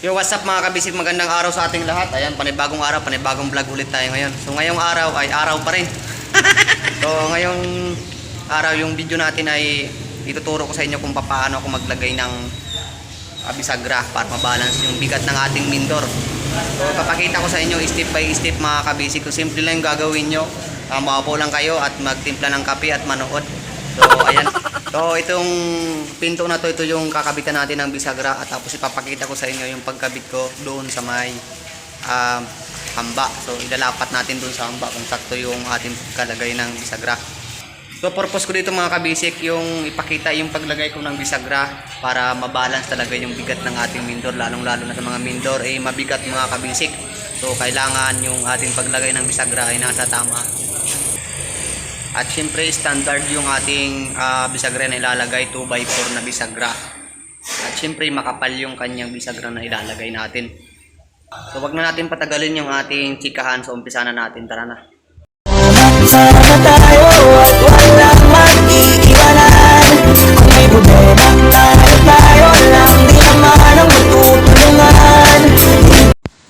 Yo, what's up mga kabisik? Magandang araw sa ating lahat. Ayan, panibagong araw, panibagong vlog ulit tayo ngayon. So ngayong araw ay araw pa rin. so ngayong araw yung video natin ay ituturo ko sa inyo kung paano ako maglagay ng ah, bisagra para mabalance yung bigat ng ating mindor. So papakita ko sa inyo step by step mga kabisik. So simple lang yung gagawin nyo. Uh, lang kayo at magtimpla ng kape at manood. So ayan. So itong pinto na to, ito yung kakabitan natin ng bisagra at tapos ipapakita ko sa inyo yung pagkabit ko doon sa may um, hamba. So ilalapat natin doon sa hamba kung sakto yung ating kalagay ng bisagra. So purpose ko dito mga kabisik yung ipakita yung paglagay ko ng bisagra para mabalance talaga yung bigat ng ating mindor lalong lalo na sa mga mindor ay mabigat mga kabisik. So kailangan yung ating paglagay ng bisagra ay nasa tama at syempre standard yung ating ah, bisagra na ilalagay 2x4 na bisagra. At syempre makapal yung kanyang bisagra na ilalagay natin. So wag na natin patagalin yung ating chikahan. So umpisa na natin. Tara na.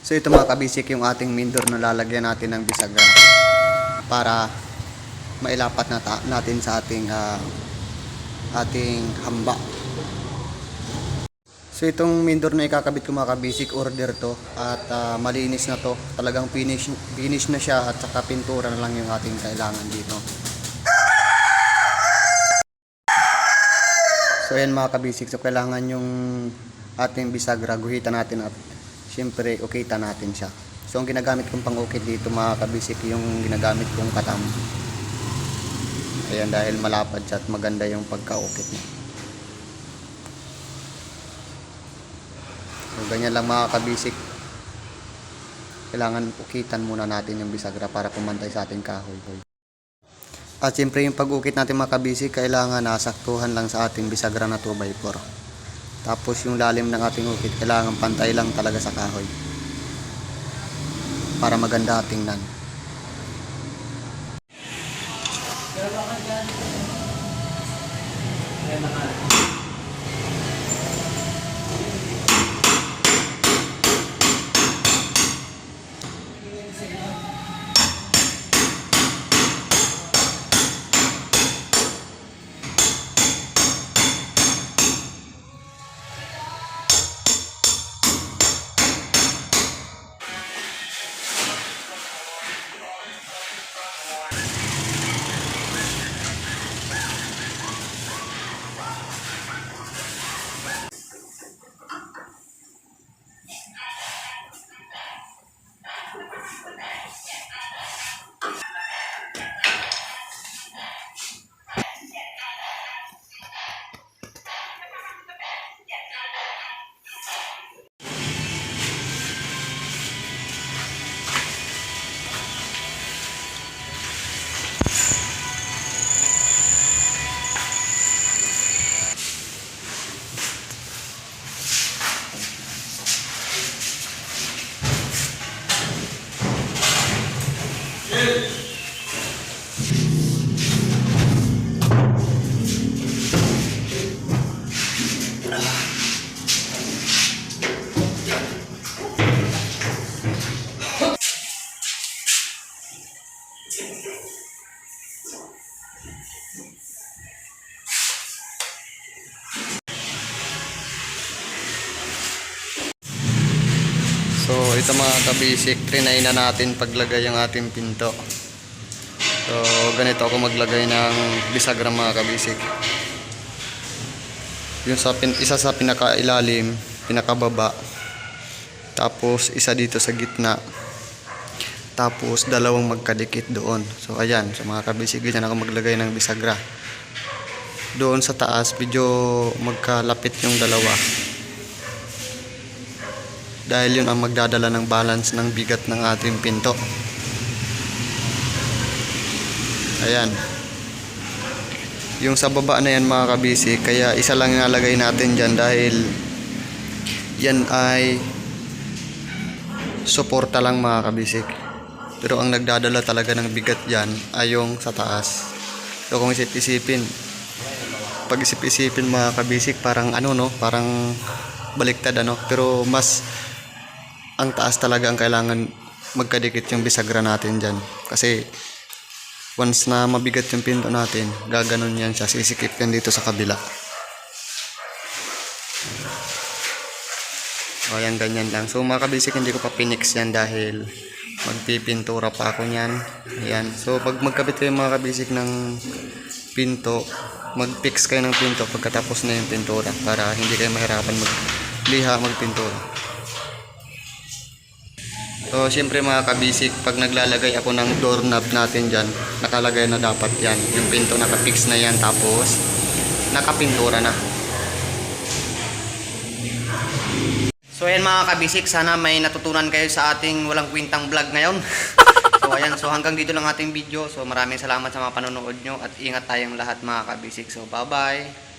So ito mga kabisik yung ating mindor na lalagyan natin ng bisagra para mailapat na natin sa ating ah, ating hamba. So itong mindor na ikakabit ko mga kabisik order to at ah, malinis na to. Talagang finish finish na siya at saka pintura na lang yung ating kailangan dito. So ayan mga kabisik, so kailangan yung ating bisagra, guhitan natin at syempre ukita natin siya. So ang ginagamit kong pang-ukit dito mga kabisik, yung ginagamit kong katam. Ayan dahil malapad siya at maganda yung pagka-ukit niya. So ganyan lang mga kabisik. Kailangan ukitan muna natin yung bisagra para pumantay sa ating kahoy. At siyempre yung pag-ukit natin mga kabisik, kailangan nasaktuhan lang sa ating bisagra na 2x4. Tapos yung lalim ng ating ukit, kailangan pantay lang talaga sa kahoy. Para maganda tingnan. So ito mga kabisik, trinay na natin paglagay ang ating pinto. So ganito ako maglagay ng bisagra mga kabisik. Yung sa pin, isa sa pinakailalim, pinakababa. Tapos isa dito sa gitna. Tapos dalawang magkadikit doon. So ayan, sa mga kabisik, ganyan ako maglagay ng bisagra. Doon sa taas, medyo magkalapit yung dalawa dahil yun ang magdadala ng balance ng bigat ng ating pinto. Ayan. Yung sa baba na yan mga kabisi, kaya isa lang nalagay natin dyan dahil yan ay suporta lang mga kabisik. Pero ang nagdadala talaga ng bigat dyan ay yung sa taas. So kung isip-isipin, pag isip-isipin mga kabisik, parang ano no, parang baliktad ano. Pero mas ang taas talaga ang kailangan magkadikit yung bisagra natin dyan. Kasi once na mabigat yung pinto natin, gaganon yan siya, sisikip yan dito sa kabila. O yan, ganyan lang. So mga kabisik, hindi ko pa pinix yan dahil magpipintura pa ako niyan. Ayan. So pag magkabit kayo mga kabisik ng pinto, mag-fix kayo ng pinto pagkatapos na yung pintura para hindi kayo mahirapan magliha, magpintura. So, siyempre mga kabisik, pag naglalagay ako ng doorknob natin dyan, nakalagay na dapat yan. Yung pinto nakapix na yan, tapos nakapintura na. So, ayan mga kabisik, sana may natutunan kayo sa ating walang kwintang vlog ngayon. so, ayan, so hanggang dito lang ating video. So, maraming salamat sa mga panonood nyo at ingat tayong lahat mga kabisik. So, bye-bye!